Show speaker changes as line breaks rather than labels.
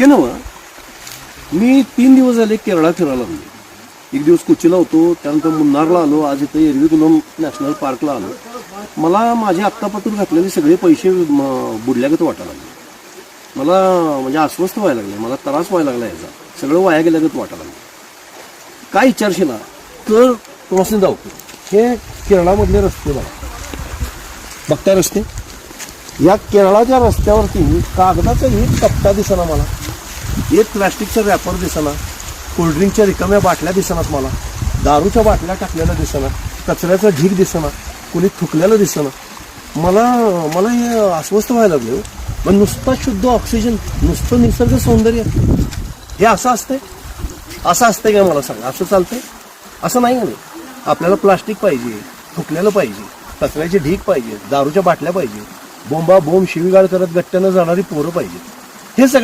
ते नव मी तीन दिवस झाले केरळा फिरायला लागलो एक दिवस कोचीला होतो त्यानंतर मुन्नारला आलो आज इथं एरवीकुलम नॅशनल पार्कला आलो. मला माझे आत्तापासून घातलेले सगळे पैसे म, बुडल्यागत वाटायला लागले. मला म्हणजे अस्वस्थ व्हायला लागले मला त्रास व्हायला लागला याचा. सगळं वाया गेल्यागत वाटायला लागलं. काय विचारशील तर तुम्हाला जाऊ. हे केरळामधले रस्ते बघा. बघताय रस्ते? या केरळाच्या रस्त्यावरती कागदाचा एक कप्पा दिसना मला. एक प्लास्टिकचा रॅपर दिसना. कोल्ड्रिंकच्या रिकाम्या बाटल्या दिसनात मला. दारूच्या बाटल्या टाकलेल्या दिसना. कचऱ्याचा ढीग दिसना. कोणी थुकलेलं दिसना. मला मला हे अस्वस्थ व्हायला लागले हो. पण नुसता शुद्ध ऑक्सिजन नुसतं निसर्ग सौंदर्य. हे असं असतंय? असं असतंय का मला सांगा? असं चालतंय? असं नाही ना आपल्याला प्लास्टिक पाहिजे थुकलेलं पाहिजे कचऱ्याचे ढीग पाहिजे दारूच्या बाटल्या पाहिजे. बोंबा बोंब शिवीगाळ करत गट्ट्यानं जाणारी पोरं पाहिजे हे सगळं